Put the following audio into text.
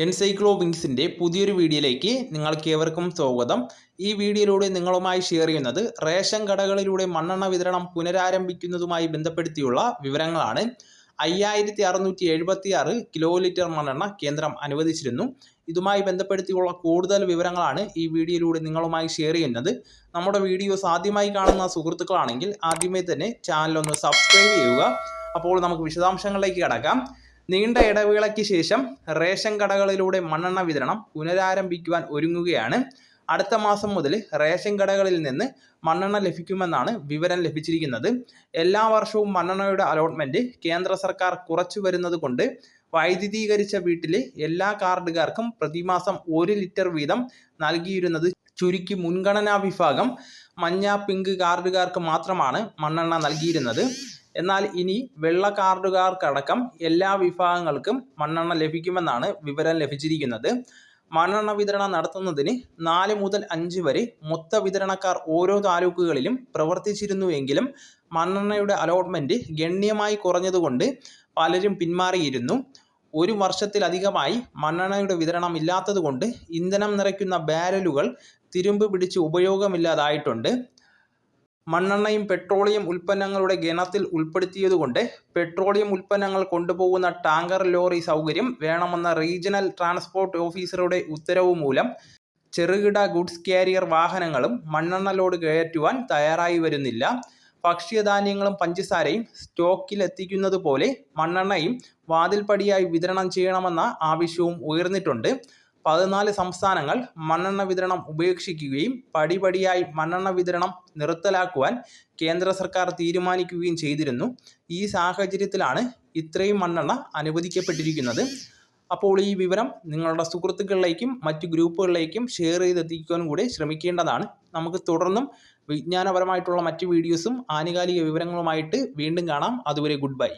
എൻസൈക്ലോ വിങ്സിന്റെ പുതിയൊരു വീഡിയോയിലേക്ക് നിങ്ങൾക്ക് ഏവർക്കും സ്വാഗതം. ഈ വീഡിയോയിലൂടെ നിങ്ങളുമായി ഷെയർ ചെയ്യുന്നത് റേഷൻ കടകളിലൂടെ മണ്ണെണ്ണ വിതരണം പുനരാരംഭിക്കുന്നതുമായി ബന്ധപ്പെടുത്തിയുള്ള വിവരങ്ങളാണ്. അയ്യായിരത്തി അറുന്നൂറ്റി എഴുപത്തി ആറ് കിലോ ലിറ്റർ മണ്ണെണ്ണ കേന്ദ്രം അനുവദിച്ചിരുന്നു. ഇതുമായി ബന്ധപ്പെടുത്തിയുള്ള കൂടുതൽ വിവരങ്ങളാണ് ഈ വീഡിയോയിലൂടെ നിങ്ങളുമായി ഷെയർ ചെയ്യുന്നത്. നമ്മുടെ വീഡിയോസ് ആദ്യമായി കാണുന്ന സുഹൃത്തുക്കളാണെങ്കിൽ ആദ്യമേ തന്നെ ചാനൽ ഒന്ന് സബ്സ്ക്രൈബ് ചെയ്യുക. അപ്പോൾ നമുക്ക് വിശദാംശങ്ങളിലേക്ക് കടക്കാം. നീണ്ട ഇടവേളയ്ക്ക് ശേഷം റേഷൻ കടകളിലൂടെ മണ്ണെണ്ണ വിതരണം പുനരാരംഭിക്കുവാൻ ഒരുങ്ങുകയാണ്. അടുത്ത മാസം മുതൽ റേഷൻ കടകളിൽ നിന്ന് മണ്ണെണ്ണ ലഭിക്കുമെന്നാണ് വിവരം ലഭിച്ചിരിക്കുന്നത്. എല്ലാ വർഷവും മണ്ണെണ്ണയുടെ അലോട്ട്മെന്റ് കേന്ദ്ര സർക്കാർ കുറച്ചു വരുന്നത് കൊണ്ട് വൈദ്യുതീകരിച്ച വീട്ടിലെ എല്ലാ കാർഡുകാർക്കും പ്രതിമാസം ഒരു ലിറ്റർ വീതം നൽകിയിരുന്നത് ചുരുക്കി മുൻഗണനാ വിഭാഗം മഞ്ഞ പിങ്ക് കാർഡുകാർക്ക് മാത്രമാണ് മണ്ണെണ്ണ നൽകിയിരുന്നത്. എന്നാൽ ഇനി വെള്ള കാർഡുകാർക്കടക്കം എല്ലാ വിഭാഗങ്ങൾക്കും മണ്ണെണ്ണ ലഭിക്കുമെന്നാണ് വിവരം ലഭിച്ചിരിക്കുന്നത്. മണ്ണെണ്ണ വിതരണം നടത്തുന്നതിന് നാല് മുതൽ അഞ്ച് വരെ മൊത്ത വിതരണക്കാർ ഓരോ താലൂക്കുകളിലും പ്രവർത്തിച്ചിരുന്നുവെങ്കിലും മണ്ണെണ്ണയുടെ അലോട്ട്മെന്റ് ഗണ്യമായി കുറഞ്ഞതുകൊണ്ട് പലരും പിന്മാറിയിരുന്നു. ഒരു വർഷത്തിലധികമായി മണ്ണെണ്ണയുടെ വിതരണം ഇല്ലാത്തതുകൊണ്ട് ഇന്ധനം നിറയ്ക്കുന്ന ബാരലുകൾ തിരുമ്പ് പിടിച്ച് ഉപയോഗമില്ലാതായിട്ടുണ്ട്. മണ്ണെണ്ണയും പെട്രോളിയം ഉൽപ്പന്നങ്ങളുടെ ഗണത്തിൽ ഉൾപ്പെടുത്തിയതുകൊണ്ട് പെട്രോളിയം ഉൽപ്പന്നങ്ങൾ കൊണ്ടുപോകുന്ന ടാങ്കർ ലോറി സൗകര്യം വേണമെന്ന റീജിയണൽ ട്രാൻസ്പോർട്ട് ഓഫീസറുടെ ഉത്തരവ് മൂലം ചെറുകിട ഗുഡ്സ് കാരിയർ വാഹനങ്ങളും മണ്ണെണ്ണ ലോഡ് കയറ്റുവാൻ തയ്യാറായി വരുന്നില്ല. ഭക്ഷ്യധാന്യങ്ങളും പഞ്ചസാരയും സ്റ്റോക്കിൽ എത്തിക്കുന്നത് പോലെ മണ്ണെണ്ണയും വാതിൽപ്പടിയായി വിതരണം ചെയ്യണമെന്ന ആവശ്യവും ഉയർന്നിട്ടുണ്ട്. പതിനാല് സംസ്ഥാനങ്ങൾ മണ്ണെണ്ണ വിതരണം ഉപേക്ഷിക്കുകയും പടിപടിയായി മണ്ണെണ്ണ വിതരണം നിർത്തലാക്കുവാൻ കേന്ദ്ര സർക്കാർ തീരുമാനിക്കുകയും ചെയ്തിരുന്നു. ഈ സാഹചര്യത്തിലാണ് ഇത്രയും മണ്ണെണ്ണ അനുവദിക്കപ്പെട്ടിരിക്കുന്നത്. അപ്പോൾ ഈ വിവരം നിങ്ങളുടെ സുഹൃത്തുക്കളിലേക്കും മറ്റു ഗ്രൂപ്പുകളിലേക്കും ഷെയർ ചെയ്തെത്തിക്കുവാനും കൂടി ശ്രമിക്കേണ്ടതാണ്. നമുക്ക് തുടർന്നും വിജ്ഞാനപരമായിട്ടുള്ള മറ്റു വീഡിയോസും ആനുകാലിക വിവരങ്ങളുമായിട്ട് വീണ്ടും കാണാം. അതുവരെ ഗുഡ് ബൈ.